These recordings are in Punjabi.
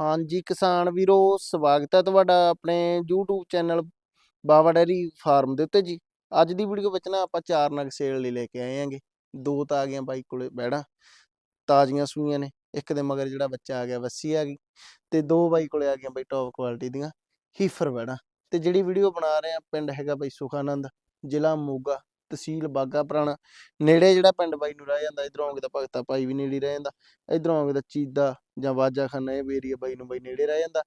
ਹਾਂਜੀ, ਕਿਸਾਨ ਵੀਰੋ, ਸਵਾਗਤ ਹੈ ਤੁਹਾਡਾ ਆਪਣੇ YouTube channel Bawa dairy farm ਦੇ ਉੱਤੇ ਜੀ। ਅੱਜ ਦੀ ਵੀਡੀਓ ਵਿੱਚ ਨਾ ਆਪਾਂ ਚਾਰ ਨਗ ਸੇਲ ਲਈ ਲੈ ਕੇ ਆਏ ਆਂਗੇ ਦੋ ਤਾਂ ਆ ਗਈਆਂ ਬਾਈ ਕੋਲੇ ਬੈੜਾ, ਤਾਜ਼ੀਆਂ ਸੂਈਆਂ ਨੇ, ਇੱਕ ਦੇ ਮਗਰ ਜਿਹੜਾ ਬੱਚਾ ਆ ਗਿਆ ਵੱਸੀ ਆ ਗਈ ਤੇ ਦੋ ਬਾਈ ਕੋਲੇ ਆ ਗਈਆਂ ਬਾਈ ਟੌਪ ਕੁਆਲਿਟੀ ਦੀਆਂ, ਹੀਫਰ ਬੈੜਾ। ਤੇ ਜਿਹੜੀ ਵੀਡੀਓ ਬਣਾ ਰਹੇ ਆ ਪਿੰਡ ਹੈਗਾ ਬਾਈ ਸੁਖਾਨੰਦ, ਜ਼ਿਲ੍ਹਾ ਮੋਗਾ। ਤਹਿਸੀਲ ਬਾਗਾ ਪੁਰਾਣਾ, ਨੇੜੇ ਜਿਹੜਾ ਪਿੰਡ ਬਾਈ ਨੂੰ ਰਹਿ ਜਾਂਦਾ, ਇਧਰੋਂ ਆਉਂਗੇ ਤਾਂ ਭਗਤਾ ਭਾਈ ਵੀ ਨੇੜੇ ਰਹਿ ਜਾਂਦਾ, ਇਧਰੋਂ ਆਉਂਗੇ ਤਾਂ ਚੀਦਾ ਜਾਂ ਵਾਜਾ ਇਹ ਏਰੀਆ ਬਾਈ ਨੂੰ ਬਾਈ ਨੇੜੇ ਰਹਿ ਜਾਂਦਾ,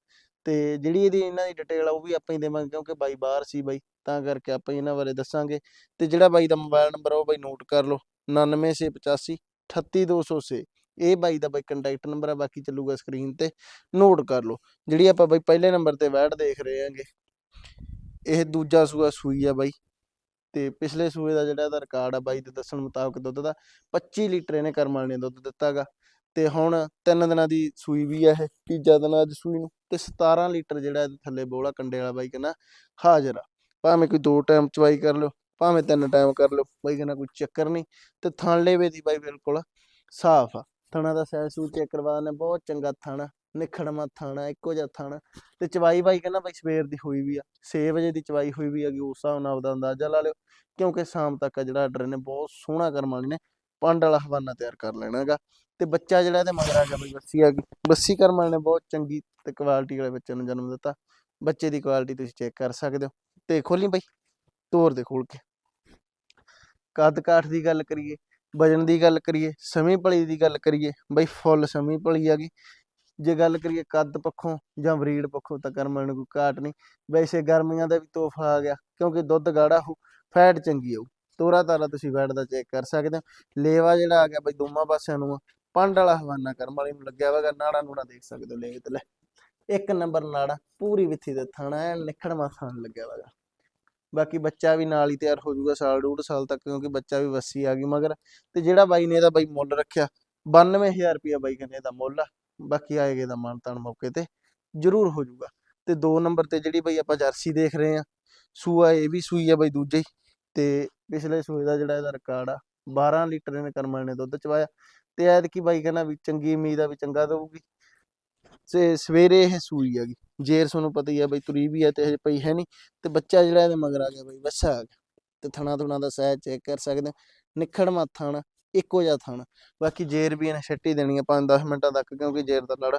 ਤੇ ਜਿਹੜੀ ਇਹਦੀ ਇਹਨਾਂ ਦੀ ਡਿਟੇਲ ਆ ਉਹ ਵੀ ਆਪਾਂ ਹੀ ਦੇਵਾਂਗੇ, ਕਿਉਂਕਿ ਬਾਈ ਬਾਹਰ ਸੀ ਬਾਈ, ਤਾਂ ਕਰਕੇ ਆਪਾਂ ਇਹਨਾਂ ਬਾਰੇ ਦੱਸਾਂਗੇ, ਤੇ ਜਿਹੜਾ ਬਾਈ ਦਾ ਮੋਬਾਈਲ ਨੰਬਰ ਆ ਉਹ ਬਾਈ ਨੋਟ ਕਰ ਲਓ 99685 38206 ਇਹ ਬਾਈ ਦਾ ਬਾਈ ਕੰਟੈਕਟ ਨੰਬਰ ਆ, ਬਾਕੀ ਚੱਲੂਗਾ ਸਕਰੀਨ ਤੇ ਨੋਟ ਕਰ ਲਓ, ਜਿਹੜੀ ਆਪਾਂ ਬਾਈ ਪਹਿਲੇ ਨੰਬਰ ਤੇ ਵੈਟ ਦੇਖ ਰਹੇ ਹਾਂਗੇ, ਇਹ ਦੂਜਾ ਸੂਆ ਸੂਈ ਆ ਬਾਈ ਤੇ ਪਿਛਲੇ ਸੂਏ ਦਾ ਜਿਹੜਾ ਇਹਦਾ ਰਿਕਾਰਡ ਆ ਬਾਈ ਦੇ ਦੱਸਣ ਮੁਤਾਬਕ ਦੁੱਧ ਦਾ 25 ਲੀਟਰ ਇਹਨੇ ਕਰਮ ਨੇ ਦੁੱਧ ਦਿੱਤਾਗਾ। ਤੇ ਹੁਣ ਤਿੰਨ ਦਿਨਾਂ ਦੀ ਸੂਈ ਵੀ ਆ ਇਹ, ਤੀਜਾ ਦਿਨ ਅੱਜ ਸੂਈ ਨੂੰ। ਤੇ 17 ਲੀਟਰ ਜਿਹੜਾ ਇਹਦੇ ਥੱਲੇ ਬੋਲਾ ਕੰਡੇ ਵਾਲਾ ਬਾਈ ਕਹਿੰਦਾ ਹਾਜ਼ਰ ਆ। ਭਾਵੇਂ ਕੋਈ ਦੋ ਟਾਈਮ ਚਵਾਈ ਕਰ ਲਓ, ਭਾਵੇਂ ਤਿੰਨ ਟਾਈਮ ਕਰ ਲਓ, ਬਾਈ ਕਹਿੰਦਾ ਕੋਈ ਚੱਕਰ ਨਹੀਂ। ਤੇ ਥਣ ਲੇਵੇ ਦੀ ਬਾਈ ਬਿਲਕੁਲ ਸਾਫ਼ ਆ। ਥਣਾ ਦਾ ਸੈਲ ਸੂ ਚੈੱਕ ਕਰਵਾ ਨੇ ਬਹੁਤ ਚੰਗਾ ਥਣ ਨਿਖੜਮਾ ਥਾਣਾ, ਇੱਕੋ ਜਿਹਾ ਥਣ। ਤੇ ਚਵਾਈ ਬਾਈ ਕਹਿੰਦਾ ਬਾਈ ਸਵੇਰ ਦੀ ਹੋਈ ਵੀ ਆ 6 ਵਜੇ ਦੀ ਚਵਾਈ ਹੋਈ ਵੀ ਹੈਗੀ ਉਸ ਹਿਸਾਬ ਨਾਲ ਆਪਦਾ ਅੰਦਾਜ਼ਾ ਲਾ ਲਿਓ, ਕਿਉਂਕਿ ਸ਼ਾਮ ਤੱਕ ਆ ਜਿਹੜਾ ਆਰਡਰ ਨੇ ਬਹੁਤ ਸੋਹਣਾ ਕਰਮ ਵਾਲੇ ਨੇ, ਪੰਡ ਵਾਲਾ ਹਵਾਨਾ ਤਿਆਰ ਕਰ ਲੈਣਾਗਾ ਤੇ ਬੱਚਾ ਜਿਹੜਾ ਇਹਦੇ ਮਗਰ ਆ ਗਿਆ ਬਈ, ਬੱਸੀ ਆ ਗਈ। ਬੱਸੀ ਕਰਮ ਵਾਲੇ ਨੇ ਬਹੁਤ ਚੰਗੀ ਤੇ ਕੁਆਲਿਟੀ ਵਾਲੇ ਬੱਚੇ ਨੂੰ ਜਨਮ ਦਿੱਤਾ। ਬੱਚੇ ਦੀ ਕੁਆਲਿਟੀ ਤੁਸੀਂ ਚੈੱਕ ਕਰ ਸਕਦੇ ਹੋ। ਤੇ ਖੋਲੀ ਬਈ, ਤੋਰ ਦੇ ਖੋਲ ਕੇ। ਕੱਦ ਕਾਠ ਦੀ ਗੱਲ ਕਰੀਏ, ਵਜਨ ਦੀ ਗੱਲ ਕਰੀਏ, ਸਮੀ ਭਲੀ ਦੀ ਗੱਲ ਕਰੀਏ, ਬਈ ਫੁੱਲ ਸਮੀ ਭਲੀ ਆ ਗਈ। ਜੇ ਗੱਲ ਕਰੀਏ ਕੱਦ ਪੱਖੋਂ ਜਾਂ ਬਰੀਡ ਪੱਖੋਂ ਤਾਂ ਕਰਮ ਵਾਲੇ ਨੂੰ ਕੋਈ ਘਾਟ ਨਹੀਂ। ਵੈਸੇ ਗਰਮੀਆਂ ਦਾ ਵੀ ਤੋਹਫਾ ਆ ਗਿਆ ਕਿਉਂਕਿ ਦੁੱਧ ਗਾੜਾ ਹੋ ਫੈਟ ਚੰਗੀ ਆਊ। ਤੋਰਾ ਤਾਰਾ ਤੁਸੀਂ ਫੈਟ ਦਾ ਚੈੱਕ ਕਰ ਸਕਦੇ ਹੋ। ਲੇਵਾ ਜਿਹੜਾ ਆ ਗਿਆ ਬਈ ਦੋਵਾਂ ਪਾਸਿਆਂ ਨੂੰ ਆ, ਪੰਡ ਵਾਲਾ ਹਵਾਨਾ ਕਰਮ ਵਾਲੇ ਨੂੰ ਲੱਗਿਆ ਹੋਵੇਗਾ ਨਾੜਾ ਨੂੜਾ ਦੇਖ ਸਕਦੇ ਹੋ ਲੇਵੇ ਤੇ ਲੈ। ਇੱਕ ਨੰਬਰ ਨਾੜਾ ਪੂਰੀ ਵਿੱਥੀ ਦੇ ਥਾਣਾ ਐ ਨਿਖੜਵਾ ਥਾਣ ਲੱਗਿਆ ਹੋਵੇਗਾ ਬਾਕੀ ਬੱਚਾ ਵੀ ਨਾਲ ਹੀ ਤਿਆਰ ਹੋ ਜਾਊਗਾ ਸਾਲ ਡੂਢ ਸਾਲ ਤੱਕ ਕਿਉਂਕਿ ਬੱਚਾ ਵੀ ਵੱਸੀ ਆ ਗਈ ਮਗਰ। ਤੇ ਜਿਹੜਾ ਬਾਈ ਨੇ ਇਹਦਾ ਬਾਈ ਮੁੱਲ ਰੱਖਿਆ 92000 ਰੁਪਇਆ ਬਾਈ ਕਹਿੰਦੇ ਇਹਦਾ ਮੁੱਲ ਆ। ਬਾਕੀ ਆਏਗੇ ਦਾ ਮਾਨਤਾਨ ਮੌਕੇ ਤੇ ਜ਼ਰੂਰ ਹੋ ਜਾਊਗਾ। ਤੇ ਦੋ ਨੰਬਰ ਤੇ ਜਿਹੜੀ ਬਈ ਆਪਾਂ ਜਰਸੀ ਦੇਖ ਰਹੇ ਆ ਸੂਆ ਇਹ ਵੀ ਸੂਈ ਆ ਬਈ ਦੂਜੇ ਤੇ ਪਿਛਲੇ ਸੂਏ ਦਾ ਜਿਹੜਾ ਇਹਦਾ ਰਿਕਾਰਡ ਆ 12 ਲੀਟਰ ਇਹਨੇ ਕਰਮਾਂ ਨੇ ਦੁੱਧ ਚਵਾਇਆ। ਤੇ ਐਤਕੀ ਬਾਈ ਕਹਿੰਦਾ ਵੀ ਚੰਗੀ ਉਮੀਦ ਆ ਵੀ ਚੰਗਾ ਦਊਗੀ। ਤੇ ਸਵੇਰੇ ਇਹ ਸੂਈ ਹੈਗੀ। ਜੇਰ ਤੁਹਾਨੂੰ ਪਤਾ ਹੀ ਆ ਬਈ ਤੁਰੀ ਵੀ ਆ ਤੇ ਹਜੇ ਪਈ ਹੈ ਨਹੀਂ। ਤੇ ਬੱਚਾ ਜਿਹੜਾ ਇਹਦੇ ਮਗਰ ਆ ਗਿਆ ਬਈ ਬੱਸਾ ਆ ਗਿਆ। ਤੇ ਥਣਾ ਥੁਣਾ ਦਾ ਸਾਇਜ਼ ਚੈੱਕ ਕਰ ਸਕਦੇ ਹੋ। ਨਿਖੜ ਥਣ ਇੱਕੋ ਜਿਹਾ ਥਣ। ਬਾਕੀ ਜੇਰ ਵੀ ਇਹਨੇ ਛੱਟੀ ਦੇਣੀ ਆ 5-10 ਮਿੰਟਾਂ ਤੱਕ, ਕਿਉਂਕਿ ਜੇਰ ਦਾ ਲੜ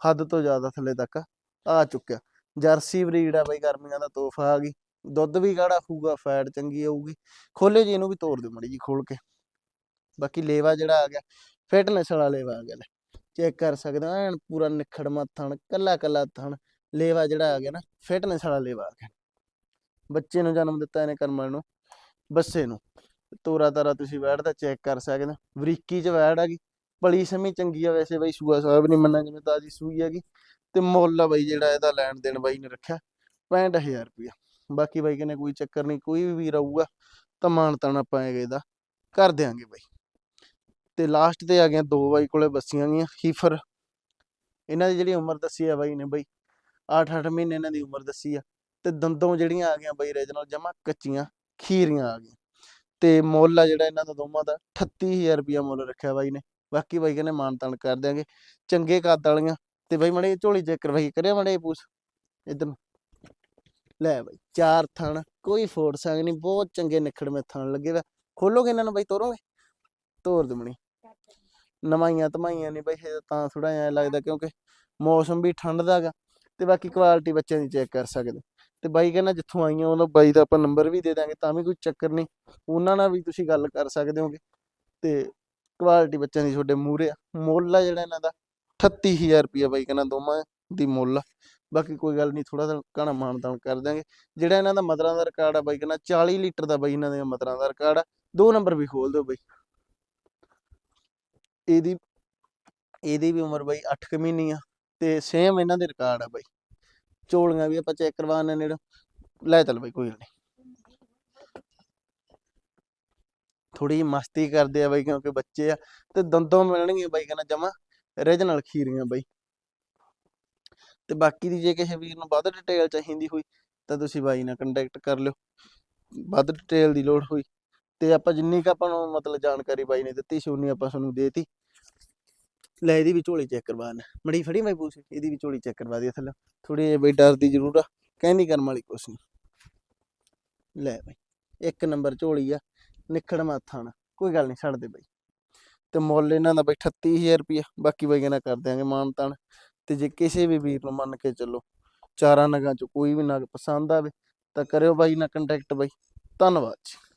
ਹੱਦ ਤੋਂ ਜ਼ਿਆਦਾ ਥੱਲੇ ਤੱਕ ਆ ਚੁੱਕਿਆ। ਜਰਸੀ ਬਰੀਡ ਆ ਬਈ, ਗਰਮੀਆਂ ਦਾ ਤੋਹਫਾ ਆ ਗਈ। ਦੁੱਧ ਵੀ ਗਾੜਾ ਖੂਗਾ, ਫੈਟ ਚੰਗੀ ਆਊਗੀ ਖੋਲੇ ਜੀ ਇਹਨੂੰ ਵੀ ਤੋੜ ਦਿਓ ਮੜੀ ਜੀ ਖੋਲ ਕੇ। ਬਾਕੀ ਲੇਵਾ ਜਿਹੜਾ ਆ ਗਿਆ ਫਿਟਨੈਸ ਵਾਲਾ ਲੇਵਾ ਆ ਗਿਆ ਚੈੱਕ ਕਰ ਸਕਦੇ ਐਨ ਪੂਰਾ ਨਿਖੜਮਾ ਥਣ ਕੱਲਾ ਕੱਲਾ ਥਣ। ਲੇਵਾ ਜਿਹੜਾ ਆ ਗਿਆ ਨਾ ਫਿਟਨੈਸ ਵਾਲਾ ਲੇਵਾ ਆ ਗਿਆ। ਬੱਚੇ ਨੂੰ ਜਨਮ ਦਿੱਤਾ ਇਹਨੇ ਕਰਮਾਂ ਨੂੰ, ਬੱਸੇ ਨੂੰ। ਤੋਰਾ ਤਾਰਾ ਤੁਸੀਂ ਵੈੜ ਦਾ ਚੈੱਕ ਕਰ ਸਕਦੇ ਹੋ। ਵਰੀਕੀ ਚ ਵੈੜ ਹੈਗੀ ਬੜੀ ਸਮੀ ਚੰਗੀ ਆ ਵੈਸੇ ਬਈ, ਸੂਆ ਸਾਹਿਬ ਨਹੀਂ ਮੰਨਾਂ ਜਿਵੇਂ ਤਾਜੀ ਸੂਈ ਹੈਗੀ। ਤੇ ਮੁੱਲ ਆ ਬਈ ਜਿਹੜਾ ਇਹਦਾ ਲੈਣ ਦੇਣ ਬਾਈ ਨੇ ਰੱਖਿਆ 65000 ਰੁਪਇਆ। ਬਾਕੀ ਬਾਈ ਕਹਿੰਦੇ ਕੋਈ ਚੱਕਰ ਨਹੀਂ ਕੋਈ ਵੀ ਵੀਰ ਆਊਗਾ, ਤਾਂ ਮਾਨ ਤਾਣ ਆਪਾਂ ਹੈਗੇ ਇਹਦਾ ਕਰ ਦਿਆਂਗੇ ਬਾਈ। ਤੇ ਲਾਸਟ ਤੇ ਆ ਗਿਆ ਦੋ ਬਾਈ ਕੋਲੇ ਬੱਸੀਆਂ ਗਈਆਂ, ਹੀਫਰ। ਇਹਨਾਂ ਦੀ ਜਿਹੜੀ ਉਮਰ ਦੱਸੀ ਆ ਬਾਈ ਨੇ ਬਾਈ 8-8 ਮਹੀਨੇ ਇਹਨਾਂ ਦੀ ਉਮਰ ਦੱਸੀ ਆ। ਤੇ ਦੰਦੋਂ ਜਿਹੜੀਆਂ ਆ ਗਈਆਂ ਬਾਈ ਨਾਲ ਜਮਾ ਕੱਚੀਆਂ, ਖੀਰੀਆਂ ਆ ਗਈਆਂ। ਤੇ ਮੁੱਲ ਆ ਜਿਹੜਾ ਇਹਨਾਂ ਦਾ ਦੋਵਾਂ ਦਾ 38000 ਰੁਪਇਆ ਮੁੱਲ ਰੱਖਿਆ ਬਾਈ ਨੇ, ਬਾਕੀ ਬਾਈ ਕਹਿੰਦੇ ਮਾਨ ਤਾਨ ਕਰ ਦਿਆਂਗੇ, ਚੰਗੇ ਕੱਦ ਵਾਲੀਆਂ, ਤੇ ਬਾਈ ਮੜੇ ਝੋਲੀ ਚੈੱਕ ਕਰਵਾਈ ਕਰਿਆ ਮੜੇ ਪੂਛ, ਇਧਰ ਲੈ ਬਾਈ, ਚਾਰ ਥਣ, ਕੋਈ ਫੋੜ ਸੰਗ ਨਹੀਂ ਬਹੁਤ ਚੰਗੇ ਨਿਖੜ ਮੇ ਥਣ ਲੱਗੇ ਵਾ, ਖੋਲੋਗੇ ਇਹਨਾਂ ਨੂੰ ਬਾਈ ਤੋਰੋਗੇ? ਤੋਰ ਦਮਣੀ ਨਵਾਈਆਂ ਧਮਾਈਆਂ ਨਹੀਂ ਬਾਈ ਤਾਂ ਥੋੜਾ ਜਿਹਾ ਲੱਗਦਾ ਕਿਉਂਕਿ ਮੌਸਮ ਵੀ ਠੰਡ ਦਾ ਗਾ ਤੇ ਬਾਕੀ ਕੁਆਲਿਟੀ ਬੱਚਿਆਂ ਦੀ ਚੈੱਕ ਕਰ ਸਕਦੇ। ਤੇ ਬਾਈ ਕਹਿੰਦਾ ਜਿੱਥੋਂ ਆਈਆਂ ਉਹਨਾਂ ਬਾਈ ਦਾ ਆਪਾਂ ਨੰਬਰ ਵੀ ਦੇ ਦਾਂਗੇ, ਤਾਂ ਵੀ ਕੋਈ ਚੱਕਰ ਨਹੀਂ। ਉਹਨਾਂ ਨਾਲ ਵੀ ਤੁਸੀਂ ਗੱਲ ਕਰ ਸਕਦੇ ਹੋਗੇ। ਤੇ ਕੁਆਲਿਟੀ ਬੱਚਿਆਂ ਦੀ ਤੁਹਾਡੇ ਮੂਹਰੇ ਆ। ਮੁੱਲ ਆ ਜਿਹੜਾ ਇਹਨਾਂ ਦਾ 38000 ਰੁਪਇਆ ਬਾਈ ਕਹਿੰਦਾ ਦੋਵਾਂ ਦੀ ਮੁੱਲ ਆ। ਬਾਕੀ ਕੋਈ ਗੱਲ ਨਹੀਂ ਥੋੜਾ ਜਿਹਾ ਘਣਾ ਮਾਨਤਾਨ ਕਰ ਦਾਂਗੇ। ਜਿਹੜਾ ਇਹਨਾਂ ਦਾ ਮਦਰਾਂ ਦਾ ਰਿਕਾਰਡ ਆ ਬਾਈ ਕਹਿੰਦਾ 40 ਲੀਟਰ ਦਾ ਬਾਈ ਇਹਨਾਂ ਦੇ ਮਦਰਾਂ ਦਾ ਰਿਕਾਰਡ ਆ। ਦੋ ਨੰਬਰ ਵੀ ਖੋਲ ਦਿਓ ਬਾਈ। ਇਹਦੀ ਇਹਦੀ ਵੀ ਉਮਰ ਬਾਈ 8 ਕੁ ਮਹੀਨੇ ਆ। ਤੇ ਸੇਮ ਇਹਨਾਂ ਦੇ ਰਿਕਾਰਡ ਆ ਬਾਈ। ਚੋਲੀਆਂ ਵੀ ਆਪਾਂ ਚੈੱਕ ਕਰਵਾਉਣੇ ਨੇੜੇ। ਲੈ ਚੱਲ ਬਾਈ, ਕੋਈ ਨਹੀਂ। ਥੋੜੀ ਮਸਤੀ ਕਰਦੇ ਆ ਬਾਈ, ਕਿਉਂਕਿ ਬੱਚੇ ਆ ਤੇ ਦੰਦੋਂ ਮਿਲਣਗੇ ਬਾਈ, ਕਹਿੰਦਾ ਜਮਾ ਰੀਜਨਲ ਖੀਰੀਆਂ ਬਾਈ। ਤੇ ਬਾਕੀ ਦੀ ਜੇ ਕਿਸੇ ਵੀਰ ਨੂੰ ਵੱਧ ਡਿਟੇਲ ਚਾਹੀਦੀ ਹੋਈ, ਤਾਂ ਤੁਸੀਂ ਬਾਈ ਨਾਲ ਕੰਟੈਕਟ ਕਰ ਲਿਓ। ਵੱਧ ਡਿਟੇਲ ਦੀ ਲੋੜ ਹੋਈ। ਤੇ ਆਪਾਂ ਜਿੰਨੀ ਕੁ ਆਪਾਂ ਨੂੰ ਮਤਲਬ ਜਾਣਕਾਰੀ ਬਾਈ ਨੇ ਦਿੱਤੀ ਸੀ ਉਨੀ ਆਪਾਂ ਤੁਹਾਨੂੰ ਦੇਤੀ। ਲੈ ਇਹਦੀ ਵੀ ਝੋਲੀ ਚੈੱਕ ਕਰਵਾ ਲੈ ਮੜੀ ਫੜੀ ਮੈਂ ਪੂਛ, ਇਹਦੀ ਵੀ ਝੋਲੀ ਚੈੱਕ ਕਰਵਾ ਦੇ ਥੱਲੇ। ਥੋੜੀ ਜਿਹੀ ਬਈ ਡਰ ਦੀ ਜ਼ਰੂਰ ਆ ਕਹਿੰਦੀ ਕਰਮ ਵਾਲੀ ਕੁਛ ਨਹੀਂ। ਲੈ ਬਈ, ਇੱਕ ਨੰਬਰ ਝੋਲੀ ਆ, ਨਿਖੜ ਮਾਥਾ ਨਾ ਕੋਈ ਗੱਲ ਨਹੀਂ ਛੱਡ ਦੇ ਬਈ। ਤੇ ਮੁੱਲ ਇਹਨਾਂ ਦਾ ਬਈ 38000 ਰੁਪਇਆ ਬਾਕੀ ਬਈ ਕਹਿੰਦਾ ਕਰ ਦਿਆਂਗੇ ਮਾਨ ਤਾਨ ਤੇ ਜੇ ਕਿਸੇ ਵੀ ਵੀਰ ਨੂੰ ਮੰਨ ਕੇ ਚੱਲੋ, ਚਾਰਾਂ ਨਗਾਂ ਚ ਕੋਈ ਵੀ ਨਗ ਪਸੰਦ ਆਵੇ, ਤਾਂ ਕਰਿਓ ਬਾਈ ਨਾਲ ਕੰਟੈਕਟ ਬਾਈ। ਧੰਨਵਾਦ ਜੀ।